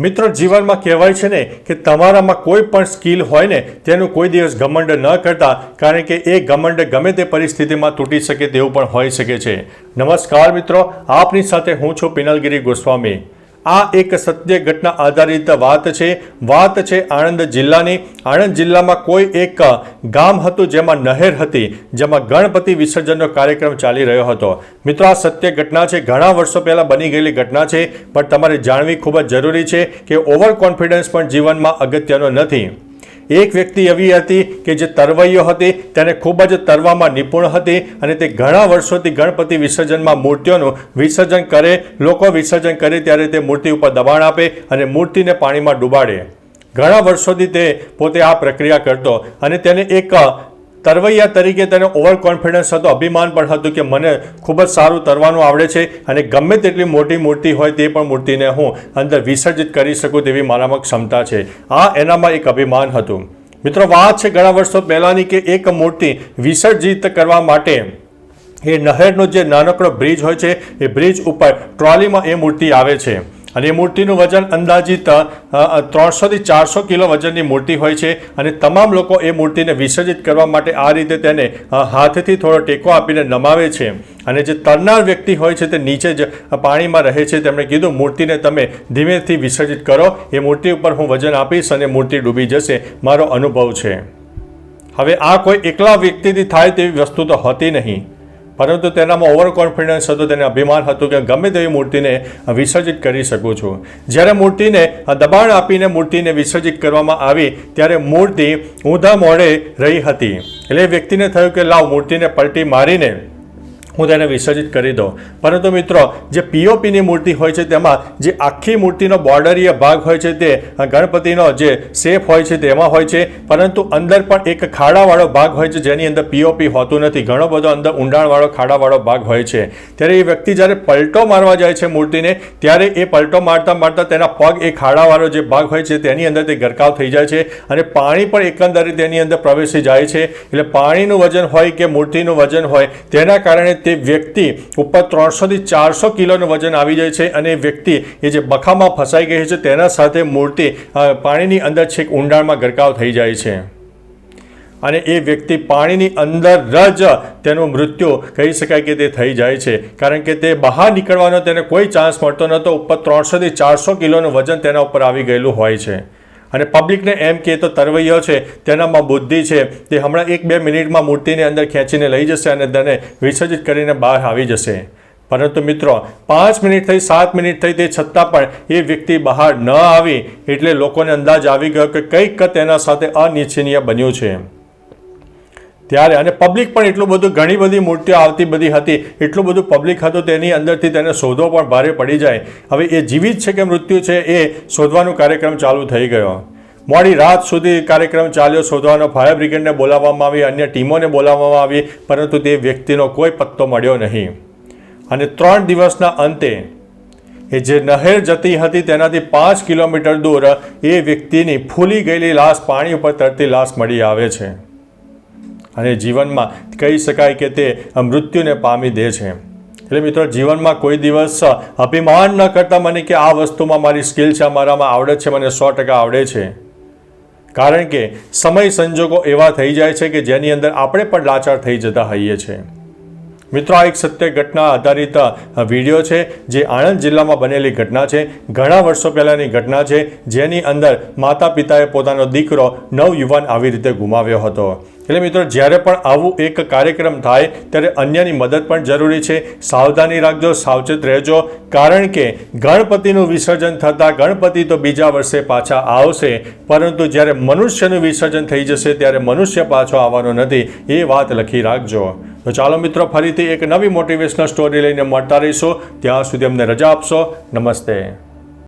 મિત્રો જીવનમાં કહેવાય છે ને કે તમારામાં કોઈ પણ સ્કિલ હોય ને, તેનું કોઈ દિવસ ઘમંડ ન કરતા, કારણ કે એ ઘમંડ ગમે તે પરિસ્થિતિમાં તૂટી શકે તેવું પણ હોઈ શકે છે. નમસ્કાર મિત્રો, આપની સાથે હું છું પિનલગીરી ગોસ્વામી. આ એક સત્ય ઘટના આધારિત વાત છે. વાત છે આણંદ જિલ્લાની. આણંદ જિલ્લામાં કોઈ એક ગામ હતું જેમાં નહેર હતી, જેમાં ગણપતિ વિસર્જનનો કાર્યક્રમ ચાલી રહ્યો હતો. મિત્રો, આ સત્ય ઘટના છે. ઘણા વર્ષો પહેલાં બની ગયેલી ઘટના છે, પણ તમારે જાણવી ખૂબ જ જરૂરી છે કે ઓવર કોન્ફિડન્સ પણ જીવનમાં અગત્યનો નથી. એક વ્યક્તિ એવી હતી કે જે તરવૈયો હતી, તેને ખૂબ જ તરવામાં નિપુણ હતી અને તે ઘણા વર્ષોથી ગણપતિ વિસર્જનમાં મૂર્તિઓનું વિસર્જન કરે, લોકો વિસર્જન કરે ત્યારે તે મૂર્તિ ઉપર દબાણ આપે અને મૂર્તિને પાણીમાં ડૂબાડે. ઘણા વર્ષોથી તે પોતે આ પ્રક્રિયા કરતો અને તેને એક તરવૈયા તરીકે તેને ઓવર કોન્ફિડન્સ હતો, અભિમાન પણ હતું કે મને ખૂબ જ સારું તરવાનું આવડે છે અને ગમે તેટલી મોટી મૂર્તિ હોય તે પણ મૂર્તિને હું અંદર વિસર્જિત કરી શકું તેવી મારામાં ક્ષમતા છે. આ એનામાં એક અભિમાન હતું. મિત્રો, વાત છે ઘણા વર્ષો પહેલાંની કે એક મૂર્તિ વિસર્જિત કરવા માટે એ નહેરનો જે નાનકડો બ્રિજ હોય છે, એ બ્રિજ ઉપર ટ્રોલીમાં એ મૂર્તિ આવે છે. અને એ મૂર્તિનું વજન અંદાજિત ત્રણસોથી ચારસો કિલો વજનની મૂર્તિ હોય છે અને તમામ લોકો એ મૂર્તિને વિસર્જિત કરવા માટે આ રીતે તેને હાથથી થોડો ટેકો આપીને નમાવે છે. અને જે તરનાર વ્યક્તિ હોય છે તે નીચે જ પાણીમાં રહે છે. તેમણે કીધું, મૂર્તિને તમે ધીમેથી વિસર્જિત કરો. એ મૂર્તિ ઉપર હું વજન આપીશ અને મૂર્તિ ડૂબી જશે. મારો અનુભવ છે. હવે આ કોઈ એકલા વ્યક્તિથી થાય તેવી વસ્તુ તો હોતી નહીં. પરંતુ તેનામાં ઓવર કોન્ફિડન્સ હતો, તેને અભિમાન હતું કે ગમે તેવી મૂર્તિને વિસર્જિત કરી શકું છું. જ્યારે મૂર્તિને દબાણ આપીને મૂર્તિને વિસર્જિત કરવામાં આવી, ત્યારે મૂર્તિ ઊંધા મોડે રહી હતી. એટલે વ્યક્તિને થયું કે લાવ, મૂર્તિને પલટી મારીને હું તેને વિસર્જિત કરી દઉં. પરંતુ મિત્રો, જે પીઓપીની મૂર્તિ હોય છે તેમાં જે આખી મૂર્તિનો બોર્ડરીય ભાગ હોય છે તે ગણપતિનો જે સેફ હોય છે તેમાં હોય છે. પરંતુ અંદર પણ એક ખાડાવાળો ભાગ હોય છે જેની અંદર પીઓપી હોતું નથી. ઘણો બધો અંદર ઊંડાણવાળો ખાડાવાળો ભાગ હોય છે. ત્યારે એ વ્યક્તિ જ્યારે પલટો મારવા જાય છે મૂર્તિને, ત્યારે એ પલટો મારતા મારતા તેના પગ એ ખાડાવાળો જે ભાગ હોય છે તેની અંદર તે ગરકાવ થઈ જાય છે અને પાણી પણ એકંદરે તેની અંદર પ્રવેશી જાય છે. એટલે પાણીનું વજન હોય કે મૂર્તિનું વજન હોય, તેના કારણે તે વ્યક્તિ ઉપર ત્રણસોથી ચારસો કિલોનું વજન આવી જાય છે અને વ્યક્તિ એ જે બખામાં ફસાઈ ગઈ છે તેના સાથે મૂર્તિ પાણીની અંદર છેક ઊંડાણમાં ગરકાવ થઈ જાય છે. અને એ વ્યક્તિ પાણીની અંદર જ તેનું મૃત્યુ કહી શકાય કે તે થઈ જાય છે. કારણ કે તે બહાર નીકળવાનો તેને કોઈ ચાન્સ મળતો નહોતો. ઉપર ત્રણસોથી ચારસો કિલોનું વજન તેના ઉપર આવી ગયેલું હોય છે. અને પબ્લિકને એમ કે તો તરવૈયો છે, તેનામાં બુદ્ધિ છે, તે હમણાં એક બે મિનિટમાં મૂર્તિની અંદર ખેંચીને લઈ જશે અને તેને વિસર્જિત કરીને બહાર આવી જશે. પરંતુ મિત્રો, પાંચ મિનિટ થઈ, સાત મિનિટ થઈ, તે છતાં પણ એ વ્યક્તિ બહાર ન આવી એટલે લોકોને અંદાજ આવી ગયો કે કંઈક તેના સાથે અનિચ્છનીય બન્યું છે. ત્યારે અને પબ્લિક પણ એટલું બધું ઘણી બધી મૂર્તિઓ આવતી બધી હતી, એટલું બધું પબ્લિક હતું તેની અંદરથી તેને શોધો પણ ભારે પડી જાય. હવે એ જીવિત છે કે મૃત્યુ છે એ શોધવાનો કાર્યક્રમ ચાલુ થઈ ગયો. મોડી રાત સુધી કાર્યક્રમ ચાલ્યો, શોધવાનો ફાયર બ્રિગેડને બોલાવવામાં આવી, અન્ય ટીમોને બોલાવવામાં આવી, પરંતુ તે વ્યક્તિનો કોઈ પત્તો મળ્યો નહીં. અને ત્રણ દિવસના અંતે એ જે નહેર જતી હતી તેનાથી પાંચ કિલોમીટર દૂર એ વ્યક્તિની ફૂલી ગયેલી લાશ પાણી ઉપર તરતી લાશ મળી આવે છે. અને જીવનમાં કહી શકાય કે તે મૃત્યુને પામી દે છે. એટલે મિત્રો, જીવનમાં કોઈ દિવસ અભિમાન ન કરતા મને કે આ વસ્તુમાં મારી સ્કિલ છે મારામાં આવડત છે, મને સો ટકા આવડે છે. કારણ કે સમય સંજોગો એવા થઈ જાય છે કે જેની અંદર આપણે પણ લાચાર થઈ જતા હોઈએ છીએ. મિત્રો, આ એક સત્ય ઘટના આધારિત વીડિયો છે, જે આણંદ જિલ્લામાં બનેલી ઘટના છે. ઘણા વર્ષો પહેલાંની ઘટના છે, જેની અંદર માતા પિતાએ પોતાનો દીકરો નવયુવાન આવી રીતે ગુમાવ્યો હતો. એટલે મિત્રો, જ્યારે પણ આવું એક કાર્યક્રમ થાય, ત્યારે અન્યની મદદ પણ જરૂરી છે. સાવધાની રાખજો, સાવચેત રહેજો. કારણ કે ગણપતિનું વિસર્જન થતાં ગણપતિ તો બીજા વર્ષે પાછા આવશે. પરંતુ જ્યારે મનુષ્યનું વિસર્જન થઈ જશે, ત્યારે મનુષ્ય પાછો આવવાનો નથી. એ વાત લખી રાખજો. તો ચાલો મિત્રો, ફરીથી એક નવી મોટિવેશનલ સ્ટોરી લઈને મળતા રહીશું. ત્યાં સુધી અમને રજા આપશો. નમસ્તે.